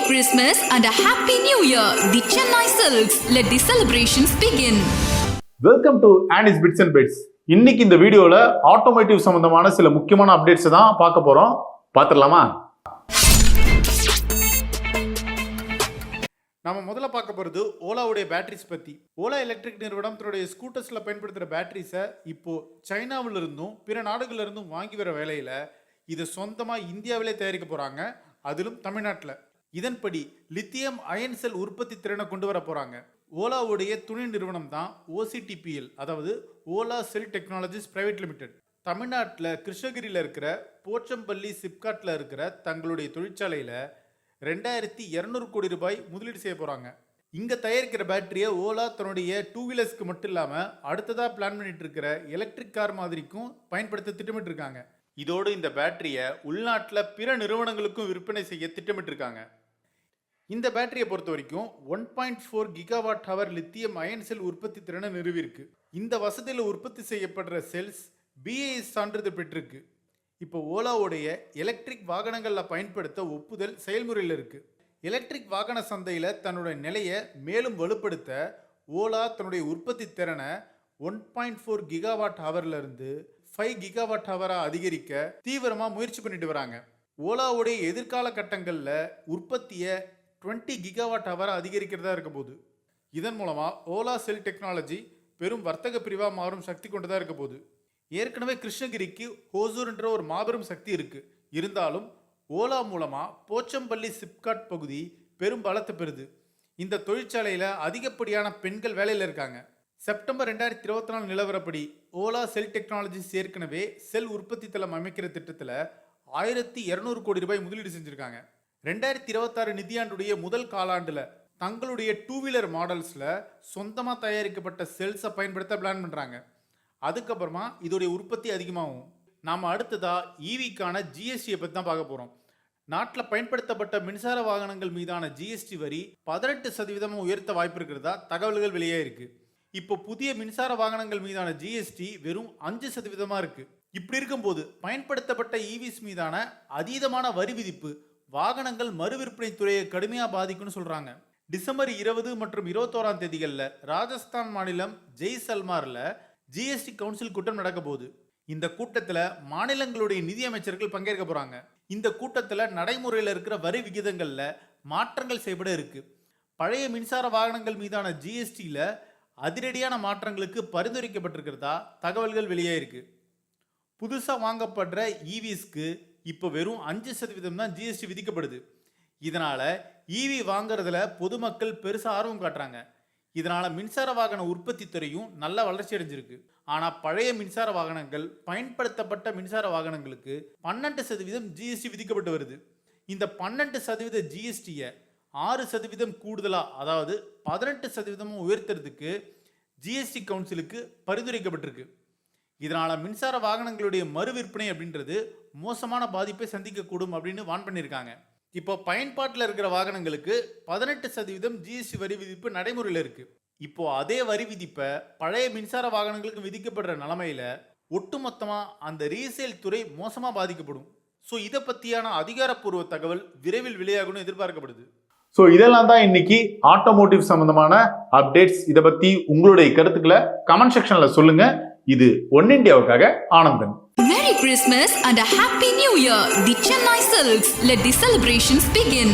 Christmas and a Happy New Year. The Chennai Silks. Let the celebrations begin. Welcome to Annie's bits and bits இன்னைக்கு இந்த வீடியோல automotive சம்பந்தமான சில முக்கியமான updates தான் பார்க்க போறோம் பார்த்துடலாமா நம்ம முதல்ல பார்க்க போகிறது ஓலாவுடைய பேட்டரிஸ் பற்றி ஓலா எலக்ட்ரிக் நிறுவனம் தன்னுடைய ஸ்கூட்டர்ஸில் பயன்படுத்துகிற பேட்டரிஸை இப்போ சைனாவில் இருந்தும் பிற நாடுகள்ல இருந்தும் வாங்கி வர வேலையில் இதை சொந்தமாக இந்தியாவிலே தயாரிக்க போகிறாங்க அதிலும் தமிழ்நாட்டில் இதன்படி லித்தியம் அயன் செல் உற்பத்தி திறனை கொண்டு வர போகிறாங்க ஓலாவுடைய துணை நிறுவனம் தான் ஓசிடிபிஎல் அதாவது Ola cell technologies private limited. தமிழ்நாட்டில் கிருஷ்ணகிரியில் இருக்கிற போச்சம்பள்ளி சிப்காட்டில் இருக்கிற தங்களுடைய தொழிற்சாலையில் ரெண்டாயிரத்தி இரநூறு கோடி ரூபாய் முதலீடு செய்ய போகிறாங்க இங்கே தயாரிக்கிற பேட்டரியை ஓலா தன்னுடைய டூ வீலர்ஸ்க்கு மட்டும் இல்லாமல் அடுத்ததாக பிளான் பண்ணிட்டு இருக்கிற எலக்ட்ரிக் கார் மாதிரிக்கும் பயன்படுத்த திட்டமிட்டு இருக்காங்க இதோடு இந்த பேட்டரியை உள்நாட்டில் பிற நிறுவனங்களுக்கும் விற்பனை செய்ய திட்டமிட்டிருக்காங்க. இந்த பேட்டரியை பொறுத்த வரைக்கும் one point four gigawatt hour lithium ion cell உற்பத்தி திறனை நிறுவியிருக்கு. இந்த வசதியில் உற்பத்தி செய்யப்படுற செல்ஸ் பிஏஎஸ் சான்றிதழ் பெற்றிருக்கு. இப்போ ஓலாவுடைய எலக்ட்ரிக் வாகனங்களில் பயன்படுத்த ஒப்புதல் செயல்முறையில் இருக்குது எலக்ட்ரிக் வாகன சந்தையில் தன்னுடைய நிலையை மேலும் வலுப்படுத்த ஓலா தன்னுடைய உற்பத்தி திறனை ஒன் பாயிண்ட் ஃபோர் கிகாவாட் ஹவர்லேருந்து ஃபைவ் கிகாவாட் ஹவராக அதிகரிக்க தீவிரமாக முயற்சி பண்ணிட்டு வராங்க. ஓலாவுடைய எதிர்கால கட்டங்களில் உற்பத்தியை டுவெண்ட்டி கிகாவாட் ஹவராக அதிகரிக்கிறதா இருக்க போகுது இதன் மூலமாக ஓலா செல் டெக்னாலஜி பெரும் வர்த்தக பிரிவாக மாறும் சக்தி கொண்டதாக இருக்க போகுது ஏற்கனவே கிருஷ்ணகிரிக்கு ஹோசூர்ன்ற ஒரு மாபெரும் சக்தி இருக்குது இருந்தாலும் ஓலா மூலமாக போச்சம்பள்ளி சிப்காட் பகுதி பெரும் பலத்தை பெறுது. இந்த தொழிற்சாலையில் அதிகப்படியான பெண்கள் வேலையில் இருக்காங்க. செப்டம்பர் ரெண்டாயிரத்தி இருபத்தி நாலு நிலவரப்படி ஓலா செல் டெக்னாலஜிஸ் ஏற்கனவே செல் உற்பத்தி தளம் அமைக்கிற திட்டத்தில் ஆயிரத்தி இரநூறு கோடி ரூபாய் முதலீடு செஞ்சுருக்காங்க. ரெண்டாயிரத்தி இருபத்தாறு நிதியாண்டுடைய முதல் காலாண்டில் தங்களுடைய டூ வீலர் மாடல்ஸில் சொந்தமாக தயாரிக்கப்பட்ட செல்ஸை பயன்படுத்த பிளான் பண்ணுறாங்க அதுக்கப்புறமா இதோடைய உற்பத்தி அதிகமாகும். நாம் அடுத்ததாக ஈவிக்கான ஜிஎஸ்டியை பற்றி தான் பார்க்க போகிறோம் நாட்டில் பயன்படுத்தப்பட்ட மின்சார வாகனங்கள் மீதான ஜிஎஸ்டி வரி பதினெட்டு சதவீதமாக உயர்த்த வாய்ப்பு இருக்கிறதா தகவல்கள் வெளியே இருக்குது இப்போ புதிய மின்சார வாகனங்கள் மீதான ஜிஎஸ்டி வெறும் அஞ்சு சதவீதமாக இருக்குது இப்படி இருக்கும்போது பயன்படுத்தப்பட்ட e ஈவிஸ் மீதான அதீதமான வரி விதிப்பு வாகனங்கள் மறுவிற்பனை துறையை கடுமையாக பாதிக்கும்னு சொல்கிறாங்க டிசம்பர் இருபது மற்றும் இருபத்தோராம் தேதிகளில் ராஜஸ்தான் மாநிலம் ஜெய்சல்மாரில் ஜிஎஸ்டி கவுன்சில் கூட்டம் நடக்க போகுது. இந்த கூட்டத்தில் மாநிலங்களுடைய நிதியமைச்சர்கள் பங்கேற்க போகிறாங்க இந்த கூட்டத்தில் நடைமுறையில் இருக்கிற வரி விகிதங்களில் மாற்றங்கள் செய்யப்பட இருக்குது பழைய மின்சார வாகனங்கள் மீதான ஜிஎஸ்டியில் அதிரடியான மாற்றங்களுக்கு பரிந்துரைக்கப்பட்டிருக்கிறதா தகவல்கள் வெளியாயிருக்கு. புதுசாக வாங்கப்படுற e ஈவிஸ்க்கு இப்போ வெறும் அஞ்சு சதவீதம் தான் ஜிஎஸ்டி விதிக்கப்படுது. இதனால் ஈவி வாங்குறதுல பொதுமக்கள் பெருசாக ஆர்வம் காட்டுறாங்க. இதனால் மின்சார வாகன உற்பத்தி துறையும் நல்ல வளர்ச்சி அடைஞ்சிருக்கு. ஆனால் பழைய மின்சார வாகனங்கள் பயன்படுத்தப்பட்ட மின்சார வாகனங்களுக்கு பன்னெண்டு சதவீதம் ஜிஎஸ்டி விதிக்கப்பட்டு வருது. இந்த பன்னெண்டு சதவீத ஜிஎஸ்டியை ஆறு சதவீதம் கூடுதலாக அதாவது பதினெட்டு சதவீதமும் உயர்த்துறதுக்கு ஜிஎஸ்டி கவுன்சிலுக்கு பரிந்துரைக்கப்பட்டிருக்கு. இதனால் மின்சார வாகனங்களுடைய மறு விற்பனை அப்படின்றது மோசமான பாதிப்பை சந்திக்கக்கூடும் அப்படின்னு வான் பண்ணியிருக்காங்க. இப்போ பயன்பாட்டில் இருக்கிற வாகனங்களுக்கு பதினெட்டு சதவீதம் ஜிஎஸ்டி வரி விதிப்பு நடைமுறையில் இருக்குது இப்போ அதே வரி விதிப்பை பழைய மின்சார வாகனங்களுக்கு விதிக்கப்படுற நிலமையில ஒட்டுமொத்தமாக அந்த ரீசேல் துறை மோசமாக பாதிக்கப்படும். ஸோ இதை பற்றியான அதிகாரப்பூர்வ தகவல் விரைவில் வெளியாகும்னு எதிர்பார்க்கப்படுது. ஸோ இதெல்லாம் தான் இன்னைக்கு ஆட்டோமோட்டிவ் சம்பந்தமான அப்டேட்ஸ் இதை பற்றி உங்களுடைய கருத்துக்களை கமெண்ட் செக்ஷனில் சொல்லுங்கள் இது ஒன் இந்தியாவுக்காக Anandan Merry Christmas and a Happy New Year. The Chennai Silks. Let the celebrations begin.